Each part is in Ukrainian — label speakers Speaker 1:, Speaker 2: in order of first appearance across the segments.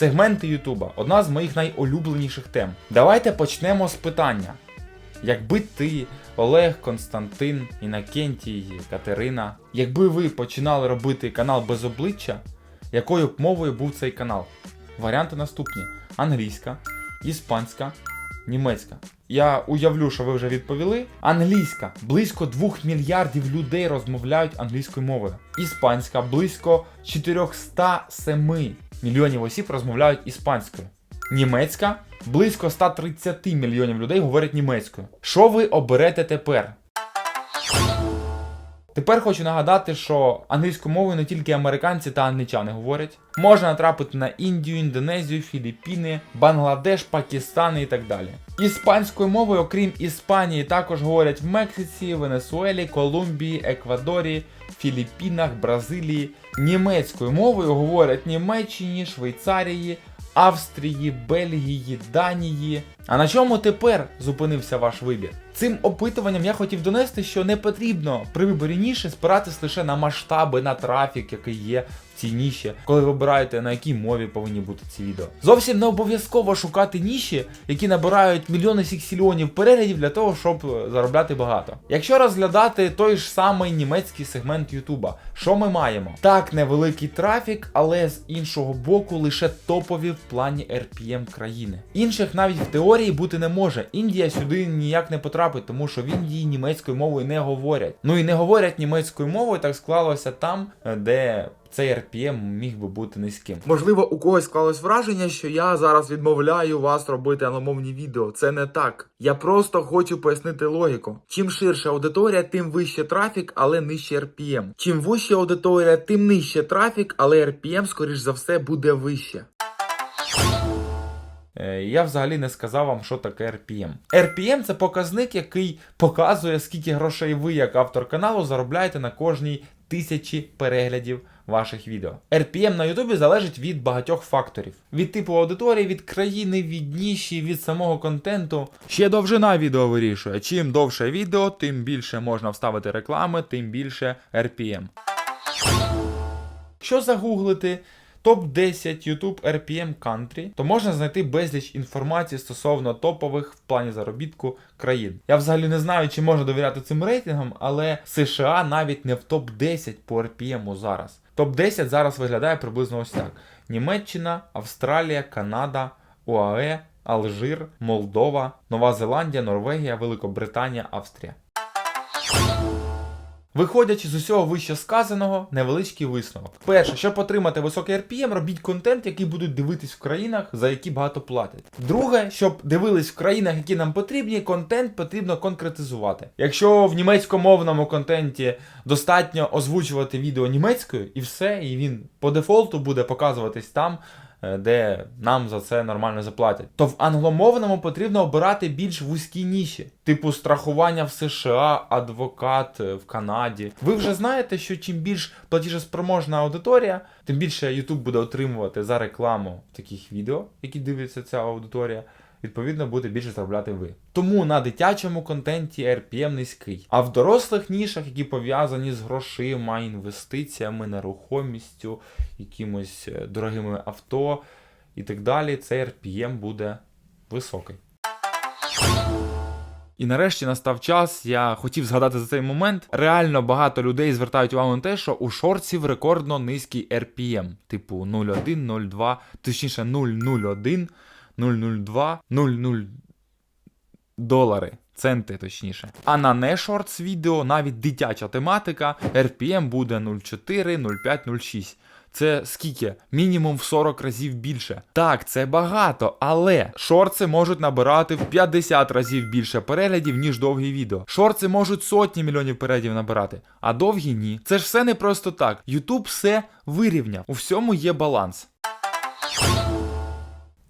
Speaker 1: Сегменти Ютуба одна з моїх найулюбленіших тем. Давайте почнемо з питання. Якби ти, Олег, Константин, Інакентій, Катерина, якби ви починали робити канал без обличчя, якою б мовою був цей канал? Варіанти наступні: англійська, іспанська, німецька. Я уявлю, що ви вже відповіли. Англійська близько 2 мільярдів людей розмовляють англійською мовою. Іспанська близько 407 мільйонів осіб розмовляють іспанською. Німецька близько 130 мільйонів людей говорять німецькою. Що ви оберете тепер? Тепер хочу нагадати, що англійською мовою не тільки американці та англічани говорять. Можна натрапити на Індію, Індонезію, Філіппіни, Бангладеш, Пакистан і так далі. Іспанською мовою, окрім Іспанії, також говорять в Мексиці, Венесуелі, Колумбії, Еквадорі, Філіппінах, Бразилії. Німецькою мовою говорять Німеччині, Швейцарії, Австрії, Бельгії, Данії. А на чому тепер зупинився ваш вибір? Цим опитуванням я хотів донести, що не потрібно при виборі ніші спиратись лише на масштаби, на трафік, який є в цій ніші, коли вибираєте на якій мові повинні бути ці відео. Зовсім не обов'язково шукати ніші, які набирають мільйони сіксільйонів переглядів для того, щоб заробляти багато. Якщо розглядати той ж самий німецький сегмент Ютуба, що ми маємо? Так, невеликий трафік, але з іншого боку лише топові в плані RPM країни. Інших навіть в теорії бути не може. Індія сюди ніяк не потрапить, тому що в Індії німецькою мовою не говорять. Ну і не говорять німецькою мовою, так склалося там, е, де цей RPM міг би бути низьким.
Speaker 2: Можливо, у когось склалось враження, що я зараз відмовляю вас робити англомовні відео. Це не так. Я просто хочу пояснити логіку. Чим ширша аудиторія, тим вище трафік, але нижче RPM. Чим вища аудиторія, тим нижче трафік, але RPM, скоріш за все, буде вище.
Speaker 1: Е, Я взагалі не сказав вам, що таке RPM. RPM це показник, який показує, скільки грошей ви, як автор каналу, заробляєте на кожній тисячі переглядів ваших відео. RPM на Ютубі залежить від багатьох факторів: від типу аудиторії, від країни, від ніші, від самого контенту. Ще довжина відео вирішує. Чим довше відео, тим більше можна вставити реклами, тим більше RPM. Якщо загуглити топ-10 YouTube RPM Country, то можна знайти безліч інформації стосовно топових в плані заробітку країн. Я взагалі не знаю, чи можна довіряти цим рейтингам, але США навіть не в топ-10 по RPM зараз. Топ-10 зараз виглядає приблизно ось так: Німеччина, Австралія, Канада, УАЕ, Алжир, Молдова, Нова Зеландія, Норвегія, Великобританія, Австрія. Виходячи з усього вище сказаного, невеличкий висновок. Перше, щоб отримати високий RPM, робіть контент, який будуть дивитись в країнах, за які багато платять. Друге, щоб дивились в країнах, які нам потрібні, контент потрібно конкретизувати. Якщо в німецькомовному контенті достатньо озвучувати відео німецькою і все, і він по дефолту буде показуватись там. Е, Де нам за це нормально заплатять, то в англомовному потрібно обирати більш вузькі ніші, типу страхування в США, адвокат е, в Канаді. Ви вже знаєте, що чим більш платіжеспроможна аудиторія, тим більше YouTube буде отримувати за рекламу таких відео, які дивиться ця аудиторія. Відповідно, буде більше заробляти ви. Тому на дитячому контенті RPM низький. А в дорослих нішах, які пов'язані з грошима, інвестиціями, нерухомістю, якимось е, дорогими авто і так далі, цей RPM буде високий. І нарешті настав час. Я хотів згадати за цей момент. Реально багато людей звертають увагу на те, що у шорців рекордно низький RPM, типу 0,1, 0,2, точніше 0,01, 0,02, 0,0 долари. Центи, точніше. А на не шортс відео, навіть дитяча тематика, RPM буде 0,4, 0,5, 0,6. Це скільки? Мінімум в 40 разів більше. Так, це багато, але шорти можуть набирати в 50 разів більше переглядів, ніж довгі відео. Шорти можуть сотні мільйонів переглядів набирати, а довгі ні. Це ж все не просто так. YouTube все вирівняв. У всьому є баланс.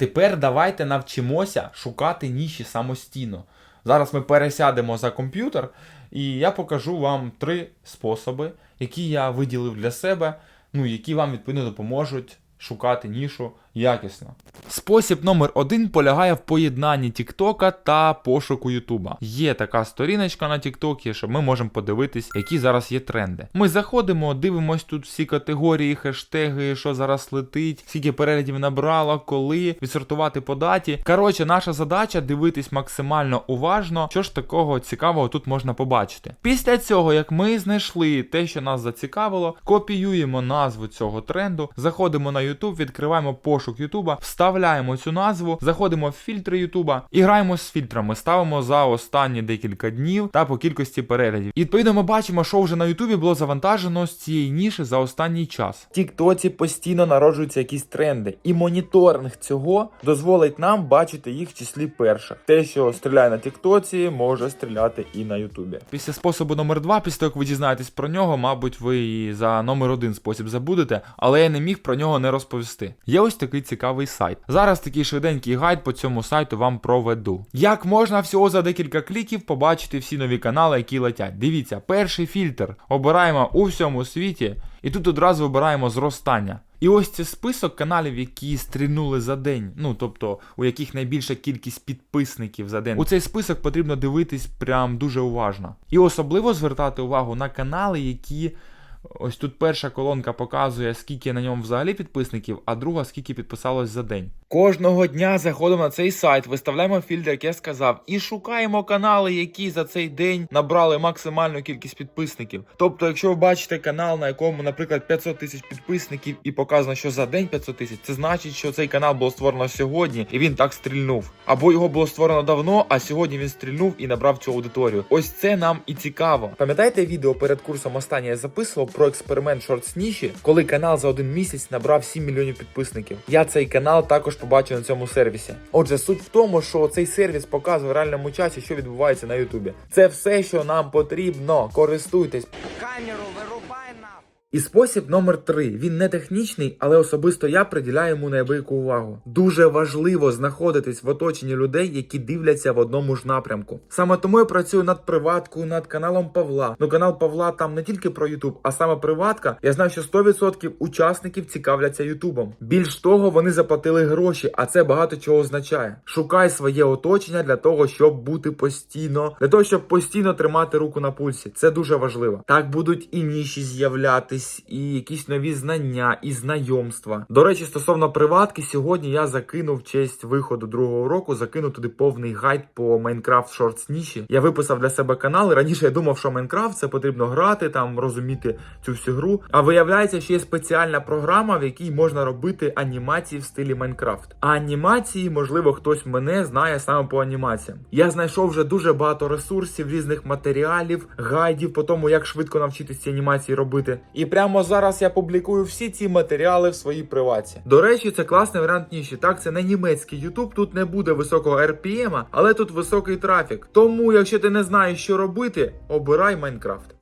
Speaker 1: Тепер давайте навчимося шукати ніші самостійно. Зараз ми пересядемо за комп'ютер, і я покажу вам три способи, які я виділив для себе, ну які вам відповідно допоможуть шукати нішу якісно. Спосіб номер один полягає в поєднанні Тіктока та пошуку Ютуба. Є така сторіночка на Тіктокі, що ми можемо подивитись, які зараз є тренди. Ми заходимо, дивимось тут всі категорії, хештеги, що зараз летить, скільки переглядів набрало, коли відсортувати по даті. Коротше, наша задача дивитись максимально уважно, що ж такого цікавого тут можна побачити. Після цього, як ми знайшли те, що нас зацікавило, копіюємо назву цього тренду, заходимо на YouTube, відкриваємо пошук YouTube, вставляємо цю назву, заходимо в фільтри YouTube і граємо з фільтрами, ставимо за останні декілька днів та по кількості переглядів. І відповідно ми бачимо, що вже на YouTube було завантажено з цієї ніші за останній час.
Speaker 2: В Тіктоці постійно народжуються якісь тренди, і моніторинг цього дозволить нам бачити їх в числі перших. Те, що стріляє на Тіктоці, може стріляти і на Ютубі.
Speaker 1: Після способу номер 2 після того, як ви дізнаєтесь про нього, мабуть, ви і за номер один спосіб забудете, але я не міг про нього не розповісти. Є ось такий цікавий сайт. Зараз такий швиденький гайд по цьому сайту вам проведу. Як можна всього за декілька кліків побачити всі нові канали, які летять? Дивіться, перший фільтр обираємо у всьому світі, і тут одразу вибираємо зростання. І ось це список каналів, які стрільнули за день, ну тобто у яких найбільша кількість підписників за день. У цей список потрібно дивитись прям дуже уважно. І особливо звертати увагу на канали, які. Ось тут перша колонка показує, скільки на ньому взагалі підписників, а друга скільки підписалось за день. Кожного дня заходимо на цей сайт, виставляємо фільтр, як я сказав, і шукаємо канали, які за цей день набрали максимальну кількість підписників. Тобто, якщо ви бачите канал, на якому, наприклад, 500 тисяч підписників, і показано, що за день 500 тисяч, це значить, що цей канал було створено сьогодні, і він так стрільнув. Або його було створено давно, а сьогодні він стрільнув і набрав цю аудиторію. Ось це нам і цікаво.
Speaker 2: Пам'ятаєте відео перед курсом останнє я записував про експеримент Shorts ніші, коли канал за один місяць набрав 7 мільйонів підписників. Я цей канал також побачив на цьому сервісі. Отже, суть в тому, що цей сервіс показує в реальному часі, що відбувається на Ютубі. Це все, що нам потрібно. Користуйтесь.
Speaker 3: Камеру.
Speaker 2: І спосіб номер три. Він не технічний, але особисто я приділяю йому неабияку увагу. Дуже важливо знаходитись в оточенні людей, які дивляться в одному ж напрямку. Саме тому я працюю над приваткою, над каналом Павла. Ну канал Павла там не тільки про Ютуб, а саме приватка. Я знаю, що 100% учасників цікавляться Ютубом. Більш того, вони заплатили гроші, а це багато чого означає. Шукай своє оточення для того, щоб бути постійно, для того, щоб постійно тримати руку на пульсі. Це дуже важливо. Так будуть і ніші з'являтись, і якісь нові знання, і знайомства. До речі, стосовно приватки, сьогодні я закинув в честь виходу другого року, закинув туди повний гайд по Minecraft Shorts ніші. Я виписав для себе канал. Раніше я думав, що Майнкрафт це потрібно грати, там розуміти цю всю гру. А виявляється, що є спеціальна програма, в якій можна робити анімації в стилі Майнкрафт. А анімації, можливо, хтось мене знає саме по анімаціям. Я знайшов вже дуже багато ресурсів, різних матеріалів, гайдів по тому, як швидко навчитися ці анімації робити. І прямо зараз я публікую всі ці матеріали в своїй приваті. До речі, це класний варіант ніші. Так, це не німецький YouTube, тут не буде високого RPM, але тут високий трафік. Тому, якщо ти не знаєш, що робити, обирай Майнкрафт.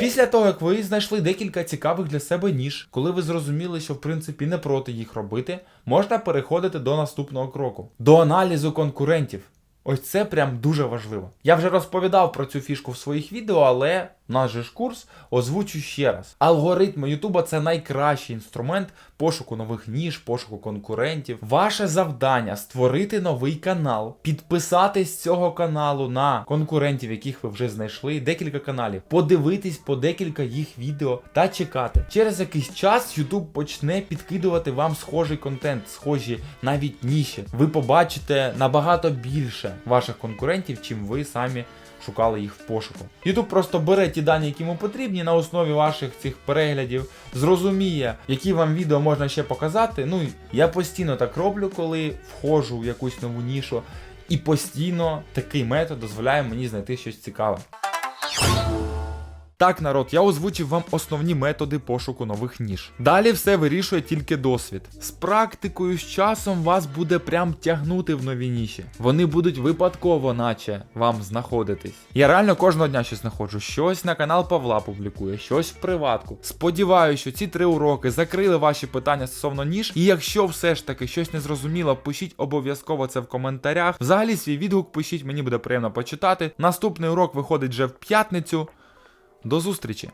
Speaker 1: Після того, як ви знайшли декілька цікавих для себе ніж, коли ви зрозуміли, що в принципі не проти їх робити, можна переходити до наступного кроку до аналізу конкурентів. Ось це прям дуже важливо. Я вже розповідав про цю фішку в своїх відео, але наш же ж курс озвучу ще раз. Алгоритми Ютуба це найкращий інструмент пошуку нових ніж, пошуку конкурентів. Ваше завдання створити новий канал, підписатись з цього каналу на конкурентів, яких ви вже знайшли, декілька каналів, подивитись по декілька їх відео та чекати. Через якийсь час YouTube почне підкидувати вам схожий контент, схожі навіть ніші. Ви побачите набагато більше ваших конкурентів, чим ви самі шукали їх в пошуку. YouTube просто бере ті дані, які йому потрібні на основі ваших цих переглядів, зрозуміє, які вам відео можна ще показати. Ну я постійно так роблю, коли входжу в якусь нову нішу, і постійно такий метод дозволяє мені знайти щось цікаве. Так, народ, я озвучив вам основні методи пошуку нових ніж. Далі все вирішує тільки досвід. З практикою з часом вас буде прям тягнути в нові ніші. Вони будуть випадково, наче вам знаходитись. Я реально кожного дня щось знаходжу. Щось на канал Павла публікує, щось в приватку. Сподіваюся, що ці три уроки закрили ваші питання стосовно ніж. І якщо все ж таки щось не зрозуміло, пишіть обов'язково це в коментарях. Взагалі свій відгук пишіть, мені буде приємно почитати. Наступний урок виходить вже в п'ятницю. До зустрічі!